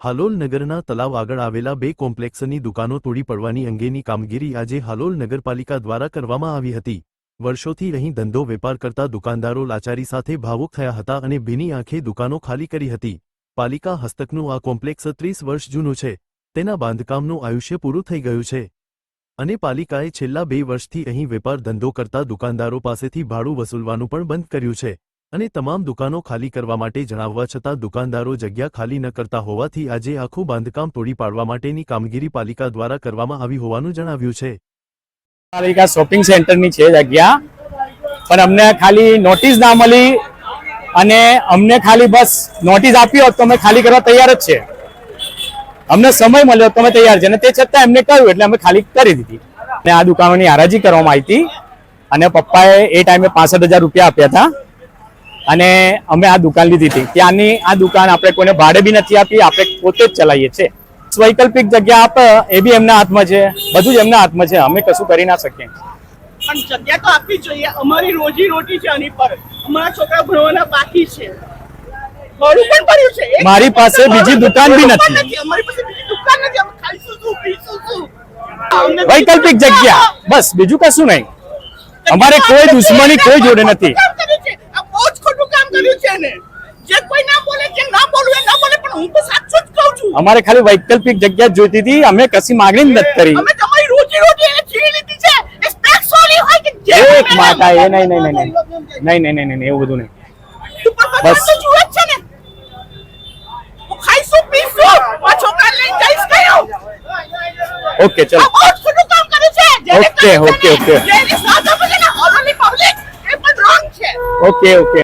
હાલોલ નગરના તલાવ આગળ આવેલા બે કોમ્પ્લેક્સની દુકાનો તોડી પડવાની અંગેની કામગીરી આજે હાલોલ નગરપાલિકા દ્વારા કરવામાં આવી હતી. વર્ષોથી અહીં ધંધો વેપાર કરતા દુકાનદારો લાચારી સાથે ભાવુક થયા હતા અને ભીની આંખે દુકાનો ખાલી કરી હતી. પાલિકા હસ્તકનું આ કોમ્પ્લેક્સ ત્રીસ વર્ષ જૂનું છે. તેના બાંધકામનું આયુષ્ય પૂરું થઈ ગયું છે. અને પાલિકાએ છેલ્લા બે વર્ષથી અહીં વેપાર ધંધો કરતા દુકાનદારો પાસેથી ભાડું વસૂલવાનું પણ બંધ કર્યું છે. અને તમામ દુકાનો ખાલી કરવા માટે જણાવવા છતાં દુકાનદારો જગ્યા ખાલી ન કરતા હોવાથી આજે આખું બાંધકામ તોડી પાડવા માટેની કામગીરી પાલિકા દ્વારા કરવામાં આવી હોવાનું જણાવ્યું છે. પાલિકા શોપિંગ સેન્ટરની છે જગ્યા, પણ અમને ખાલી નોટિસ ના મળી અને અમને ખાલી બસ નોટિસ આપી હોત તો અમે ખાલી કરવા તૈયાર જ છે. અમને સમય મળ્યો તો અમે તૈયાર છે અને તે છતાં એમને કહ્યું એટલે અમે ખાલી કરી દીધી. અને આ દુકાનોની હરાજી કરવામાં આવી હતી અને પપ્પાએ એ ટાઈમે પાસઠ હજાર રૂપિયા આપ્યા હતા. અને અમે આ દુકાન લીધી હતી. ત્યાંની આ દુકાન આપણે કોઈને ભાડે બી નથી આપી આપણે પોતે જ ચલાવીએ છીએ. વૈકલ્પિક જગ્યા આપ એ બી એમના હાથમાં છે. બધું જ એમના હાથમાં છે. અમે કશું કરી ના શકીએ. પણ જગ્યા તો આપવી જોઈએ. અમારી રોજી રોટી છે આની પર. અમારા છોકરા ભણવાના બાકી છે. મારી પાસે બીજી દુકાન બી નથી. અમારી પાસે બીજી દુકાન નથી. અમે ખાઈશું શું પીશું શું? વૈકલ્પિક જગ્યા. બસ બીજું કશું નહીં. અમારે કોઈ દુશ્મની કોઈ જોડે નથી. કર્યું છે ને જે કોઈ ના બોલે કે ના બોલવું એ ના બોલે પણ હું તો સાચું જ કહું છું. અમારે ખાલી વૈકલ્પિક જગ્યા જોઈતી હતી. અમે કશી માંગણી નથી કરી. અમે તમારી રોજી રોજી એને છીણી લીધી છે. એ સ્પેશિયલી હોય કે જે એક માતા એ નહીં નહીં નહીં નહીં. નહીં નહીં નહીં એવું બધું નહીં. બસ. જુએ છે ને. ખાઈશું પીશું. પાછો કાલ લઈને જઈશ કયો. ઓકે ચલો. Okay okay okay okay.